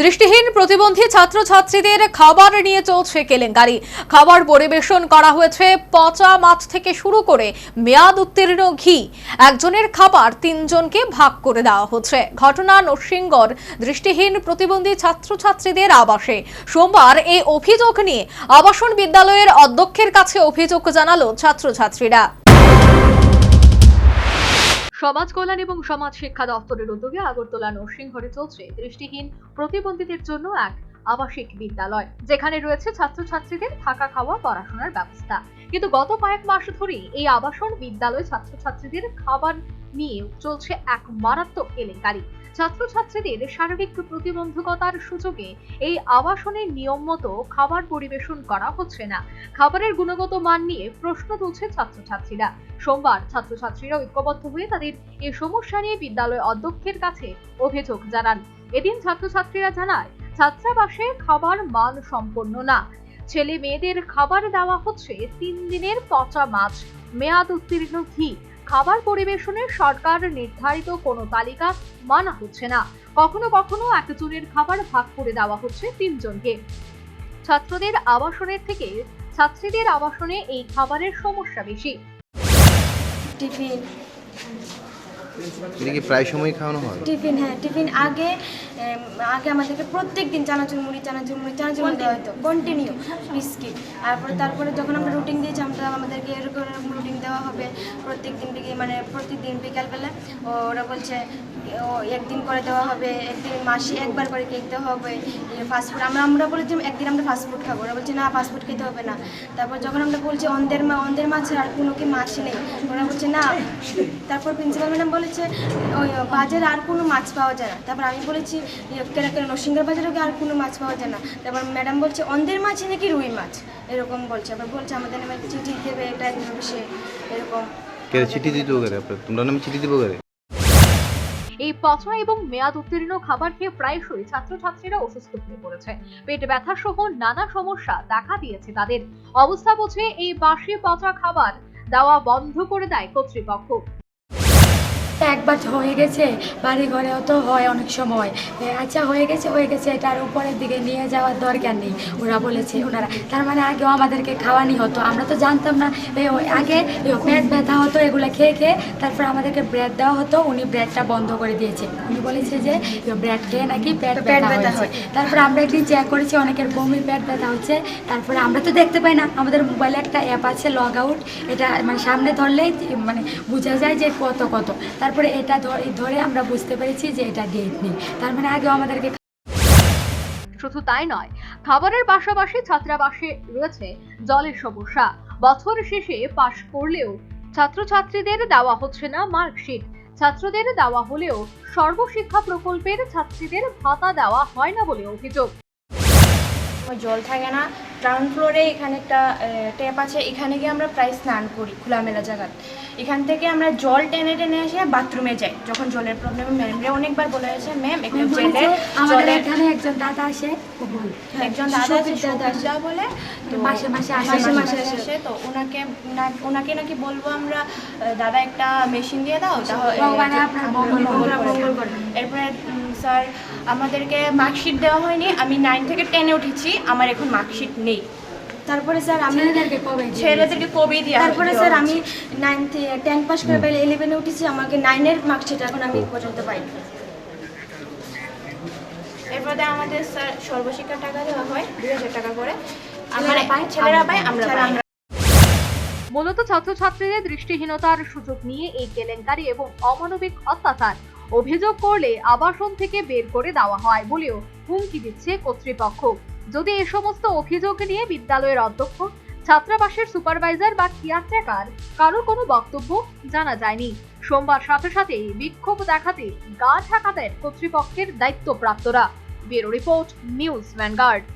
দৃষ্টিহীন প্রতিবন্ধী ছাত্রছাত্রীদের খাবার নিয়ে চলছে কেলেঙ্কারি। খাবার পরিবেশন করা হয়েছে পচা মাছ থেকে শুরু করে মেয়াদ উত্তীর্ণ ঘি। একজনের খাবার তিনজনকে ভাগ করে দেওয়া হচ্ছে। ঘটনা নরসিংগড়। দৃষ্টিহীন প্রতিবন্ধী ছাত্রছাত্রীদের আবাসে। সোমবার এই অভিযোগ নিয়ে আবাসন বিদ্যালয়ের অধ্যক্ষের কাছে অভিযোগ জানালো ছাত্রছাত্রীরা। সমাজ কল্যাণ এবং সমাজ শিক্ষা দপ্তরের উদ্যোগে আগরতলা নরসিংহরে চলছে দৃষ্টিহীন প্রতিবন্ধীদের জন্য এক আবাসিক বিদ্যালয়, যেখানে রয়েছে ছাত্রছাত্রীদের থাকা খাওয়া, পড়াশোনার ব্যবস্থা। কিন্তু গত কয়েক মাস ধরেই এই আবাসন বিদ্যালয় ছাত্রছাত্রীদের খাবার নিয়ে চলছে এক মারাত্মক কেলেঙ্কারি। ছাত্রছাত্রীদের শারীরিক প্রতিবন্ধকতার সুযোগে এই আবাসনের নিয়ম মতো খাবার পরিবেশন করা হচ্ছে না। খাবারের গুণগত মান নিয়ে প্রশ্ন তুলছে ছাত্রছাত্রীরা। সোমবার ছাত্রছাত্রীরা ঐক্যবদ্ধ হয়ে তাদের এই সমস্যা নিয়ে বিদ্যালয় অধ্যক্ষের কাছে অভিযোগ জানান। এদিন ছাত্রছাত্রীরা জানায়, ছাত্রাবাসে খাবার মান সম্পন্ন না। ছেলে মেয়েদের খাবার দেওয়া হচ্ছে তিন দিনের পচা মাছ, মেয়াদ উত্তীর্ণ ঘি খাবার পরিবেশনে সরকার নির্ধারিত কোনো তালিকা মানা হচ্ছে না। কখনো কখনো একজনের খাবার ভাগ করে দেওয়া হচ্ছে তিনজনকে। ছাত্রদের আবাসনের থেকে ছাত্রীদের আবাসনে এই খাবারের সমস্যা বেশি। টিফিন। এটা কি প্রায় সময় খাওয়ানো হয়? টিফিন হ্যাঁ টিফিন আগে আগে আমাদেরকে প্রত্যেক দিন চানাচুর মুড়ি চানাচুর মুড়ি চানাচুর মুড়ি দেওয়া হতো। কন্টিনিউ বিস্কিট তারপরে তারপরে যখন আমরা রুটিন দিয়েছি, আমরা আমাদেরকে এরকম রুটিন দেওয়া হবে। প্রত্যেক দিন মানে প্রত্যেক দিন বিকালবেলা, ওরা বলছে, ও, একদিন করে দেওয়া হবে, একদিন মাসে একবার করে কেক দেওয়া হবে। ফাস্টফুড আমরা আমরা বলেছি, একদিন আমরা ফাস্টফুড খাব। ওরা বলছে, না ফাস্টফুড খেতে হবে না। তারপর যখন আমরা বলছি অন্ধের মা অন্ধের মাছ আর কোনো কি মাছ নেই? ওরা বলছে, না। তারপর প্রিন্সিপাল ম্যাডাম বলেছে, ওই বাজারে আর কোনো মাছ পাওয়া যায় না। তারপর আমি বলেছি ইয়ে, কেন কেন নরসিংহের বাজারে আর কোনো মাছ পাওয়া যায় না? তারপর ম্যাডাম বলছে অন্ধের মাছ নাকি রুই মাছ? এরকম বলছে। আবার বলছে আমাদের নামে চিঠি দেবে এটা দেবে সে এরকম কে চিঠি দিতে গেলে তোমরা নামে চিঠি দিব গেলে এই পচা এবং মেয়াদ উত্তীর্ণ খাবার খেয়ে প্রায়শই ছাত্রছাত্রীরা অসুস্থ হয়ে পড়েছে। পেট ব্যথা সহ নানা সমস্যা দেখা দিয়েছে তাদের। অবস্থা বুঝে এই বাসি পচা খাবার দেওয়া বন্ধ করে দেয় কর্তৃপক্ষ। একবার হয়ে গেছে বাড়ি ঘরেও তো হয় অনেক সময়। আচ্ছা হয়ে গেছে হয়ে গেছে এটার উপরের দিকে নিয়ে যাওয়ার দরকার নেই ওরা বলেছে ওনারা। তার মানে আগেও আমাদেরকে খাওয়ানি হতো আমরা তো জানতাম না আগে পেট ব্যথা হতো এগুলো খেয়ে খেয়ে তারপর আমাদেরকে ব্রেড দেওয়া হতো উনি ব্রেডটা বন্ধ করে দিয়েছে। উনি বলেছে যে ব্রেড খেয়ে নাকি পেট পেট ব্যথা হয়। তারপর আমরা একদিন চেক করেছি অনেকের বমি পেট ব্যথা হচ্ছে তারপরে আমরা তো দেখতে পাই না আমাদের মোবাইলে একটা অ্যাপ আছে লগ আউট এটা মানে সামনে ধরলেই মানে বোঝা যায় যে কত কত। তারপরে এটা ধরে- আমরা বুঝতে পেরেছি যে এটা ডেট নেই। তার মানে আগেও আমাদেরকে শুধু তাই নয় খাবারের পাশাপাশি ছাত্রাবাসে রয়েছে জলের সমস্যা। বছর শেষে পাশ করলেও ছাত্রছাত্রীদের দেওয়া হচ্ছে না মার্কশিট। ছাত্রদের দেওয়া হলেও সর্বশিক্ষা প্রকল্পের ছাত্রীদের ভাতা দেওয়া হয় না বলে অভিযোগ। জল থাকে না গ্রাউন্ড ফ্লোরে এখানে একটা ট্যাপ আছে। এখানে গিয়ে আমরা প্রায় স্নান করি খোলামেলা জায়গা এখান থেকে আমরা জল টেনে টেনে এসে বাথরুমে যাই। যখন জলের প্রবলেম ম্যামরা অনেকবার বলে আছে ম্যাম বলেছে, জেলে আমাদের এখানে একজন দাদা আসে একজন দাদা আছে দাদা। আসে। বলে তো মাসে মাসে আসে, মাসে মাসে মাসে আসে। তো ওনাকে ওনাকে নাকি বলব আমরা দাদা একটা মেশিন দিয়ে দাও তাহলে। এরপরে স্যার আমাদেরকে মার্কশিট দেওয়া হয়নি। আমি নাইন থেকে টেনে উঠেছি আমার এখন মার্কশিট নেই। তারপরে স্যার আমি ছেলেদেরকে কবে দিয়ে ছেলেদেরকে কবে দিয়ে তারপরে স্যার আমি নাইন টেন পাস করে পেলে ইলেভেনে উঠেছি আমাকে নাইনের মার্কশিট এখন আমি পর্যন্ত পাইনি। এরপরে আমাদের স্যার সর্বশিক্ষার টাকা দেওয়া হয় দুই হাজার টাকা করে। আমার পায়, ছেলেরা পাই। আমরা পাই। আমরা- মূলত ছাত্রছাত্রীদের দৃষ্টিহীনতার সুযোগ নিয়ে এই কেলেঙ্কারি এবং অমানবিক অত্যাচার অভিযোগ করলে আবাসন থেকে বের করে দেওয়া হয় বলেও হুমকি দিচ্ছে কর্তৃপক্ষ। যদি এ সমস্ত অভিযোগ নিয়ে বিদ্যালয়ের অধ্যক্ষ, ছাত্রাবাসের সুপারভাইজার বা কেয়ারটেকার কারোর কোনো বক্তব্য জানা যায়নি। সোমবার সাথে সাথে বিক্ষোভ দেখাতে গা ঢাকা দেন কর্তৃপক্ষের দায়িত্বপ্রাপ্তরা। Bureau report, News Vanguard.